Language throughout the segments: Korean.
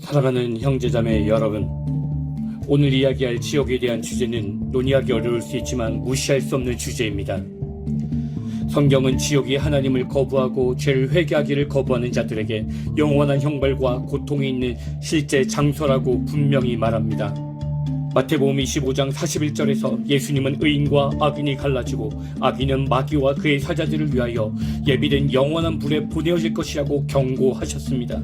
사랑하는 형제자매 여러분, 오늘 이야기할 지옥에 대한 주제는 논의하기 어려울 수 있지만 무시할 수 없는 주제입니다. 성경은 지옥이 하나님을 거부하고 죄를 회개하기를 거부하는 자들에게 영원한 형벌과 고통이 있는 실제 장소라고 분명히 말합니다. 마태복음 25장 41절에서 예수님은 의인과 악인이 갈라지고 악인은 마귀와 그의 사자들을 위하여 예비된 영원한 불에 보내어질 것이라고 경고하셨습니다.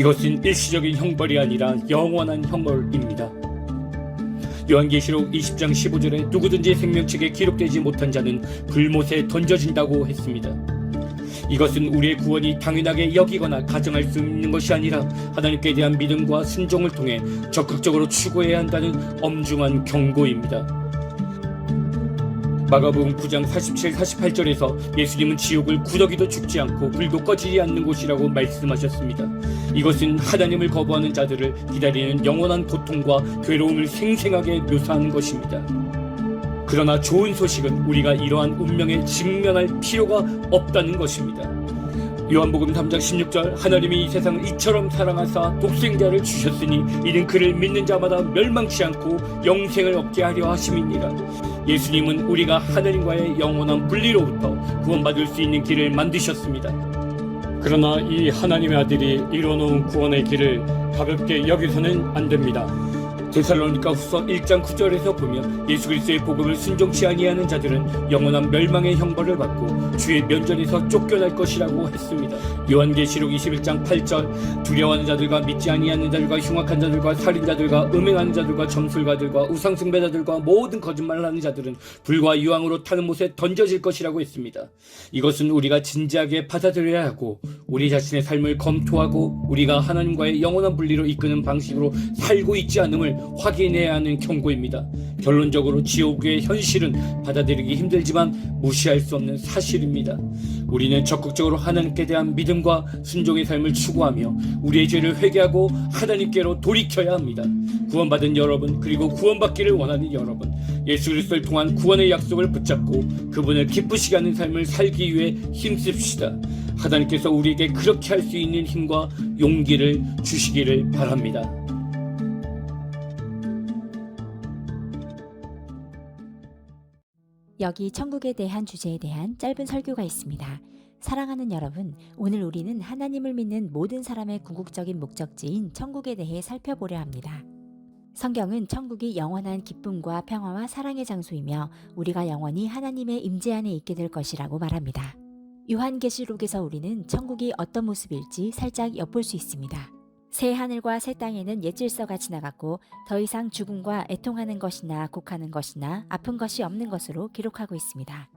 이것은 일시적인 형벌이 아니라 영원한 형벌입니다. 요한계시록 20장 15절에 누구든지 생명책에 기록되지 못한 자는 불못에 던져진다고 했습니다. 이것은 우리의 구원이 당연하게 여기거나 가정할 수 있는 것이 아니라 하나님께 대한 믿음과 순종을 통해 적극적으로 추구해야 한다는 엄중한 경고입니다. 마가복음 9장 47, 48절에서 예수님은 지옥을 구더기도 죽지 않고 불도 꺼지지 않는 곳이라고 말씀하셨습니다. 이것은 하나님을 거부하는 자들을 기다리는 영원한 고통과 괴로움을 생생하게 묘사하는 것입니다. 그러나 좋은 소식은 우리가 이러한 운명에 직면할 필요가 없다는 것입니다. 요한복음 3장 16절 하나님이 이 세상을 이처럼 사랑하사 독생자를 주셨으니 이는 그를 믿는 자마다 멸망치 않고 영생을 얻게 하려 하심이니라. 예수님은 우리가 하나님과의 영원한 분리로부터 구원받을 수 있는 길을 만드셨습니다. 그러나 이 하나님의 아들이 이뤄놓은 구원의 길을 가볍게 여기서는 안 됩니다. 데살로니가 후서 1장 9절에서 보면 예수 그리스도의 복음을 순종치 아니하는 자들은 영원한 멸망의 형벌을 받고 주의 면전에서 쫓겨날 것이라고 했습니다. 요한계시록 21장 8절 두려워하는 자들과 믿지 아니하는 자들과 흉악한 자들과 살인자들과 음행하는 자들과 점술가들과 우상숭배자들과 모든 거짓말을 하는 자들은 불과 유황으로 타는 못에 던져질 것이라고 했습니다. 이것은 우리가 진지하게 받아들여야 하고 우리 자신의 삶을 검토하고 우리가 하나님과의 영원한 분리로 이끄는 방식으로 살고 있지 않음을 확인해야 하는 경고입니다. 결론적으로 지옥의 현실은 받아들이기 힘들지만 무시할 수 없는 사실입니다. 우리는 적극적으로 하나님께 대한 믿음과 순종의 삶을 추구하며 우리의 죄를 회개하고 하나님께로 돌이켜야 합니다. 구원받은 여러분 그리고 구원받기를 원하는 여러분 예수 그리스도를 통한 구원의 약속을 붙잡고 그분을 기쁘시게 하는 삶을 살기 위해 힘씁시다. 하나님께서 우리에게 그렇게 할 수 있는 힘과 용기를 주시기를 바랍니다. 여기 천국에 대한 주제에 대한 짧은 설교가 있습니다. 사랑하는 여러분, 오늘 우리는 하나님을 믿는 모든 사람의 궁극적인 목적지인 천국에 대해 살펴보려 합니다. 성경은 천국이 영원한 기쁨과 평화와 사랑의 장소이며 우리가 영원히 하나님의 임재 안에 있게 될 것이라고 말합니다. 요한계시록에서 우리는 천국이 어떤 모습일지 살짝 엿볼 수 있습니다. 새 하늘과 새 땅에는 옛 질서가 지나갔고 더 이상 죽음과 애통하는 것이나 곡하는 것이나 아픈 것이 없는 것으로 기록하고 있습니다.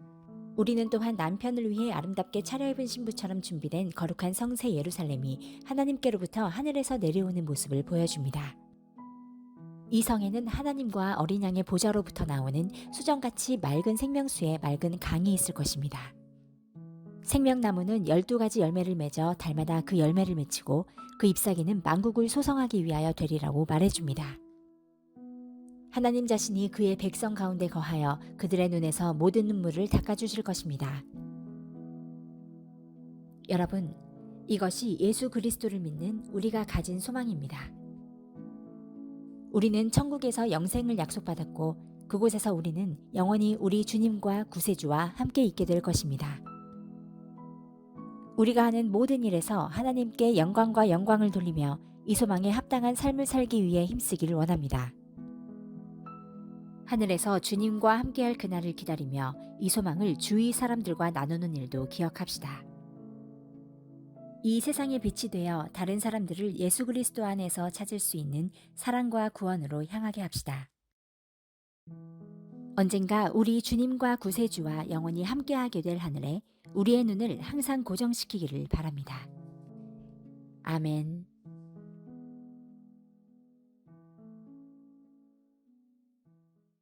우리는 또한 남편을 위해 아름답게 차려입은 신부처럼 준비된 거룩한 성새 예루살렘이 하나님께로부터 하늘에서 내려오는 모습을 보여줍니다. 이 성에는 하나님과 어린 양의 보좌로부터 나오는 수정같이 맑은 생명수의 맑은 강이 있을 것입니다. 생명나무는 12가지 열매를 맺어 달마다 그 열매를 맺히고 그 잎사귀는 만국을 소성하기 위하여 되리라고 말해줍니다. 하나님 자신이 그의 백성 가운데 거하여 그들의 눈에서 모든 눈물을 닦아주실 것입니다. 여러분, 이것이 예수 그리스도를 믿는 우리가 가진 소망입니다. 우리는 천국에서 영생을 약속받았고 그곳에서 우리는 영원히 우리 주님과 구세주와 함께 있게 될 것입니다. 우리가 하는 모든 일에서 하나님께 영광과 영광을 돌리며 이 소망에 합당한 삶을 살기 위해 힘쓰기를 원합니다. 하늘에서 주님과 함께할 그날을 기다리며 이 소망을 주위 사람들과 나누는 일도 기억합시다. 이 세상의 빛이 되어 다른 사람들을 예수 그리스도 안에서 찾을 수 있는 사랑과 구원으로 향하게 합시다. 언젠가 우리 주님과 구세주와 영원히 함께하게 될 하늘에 우리의 눈을 항상 고정시키기를 바랍니다. 아멘.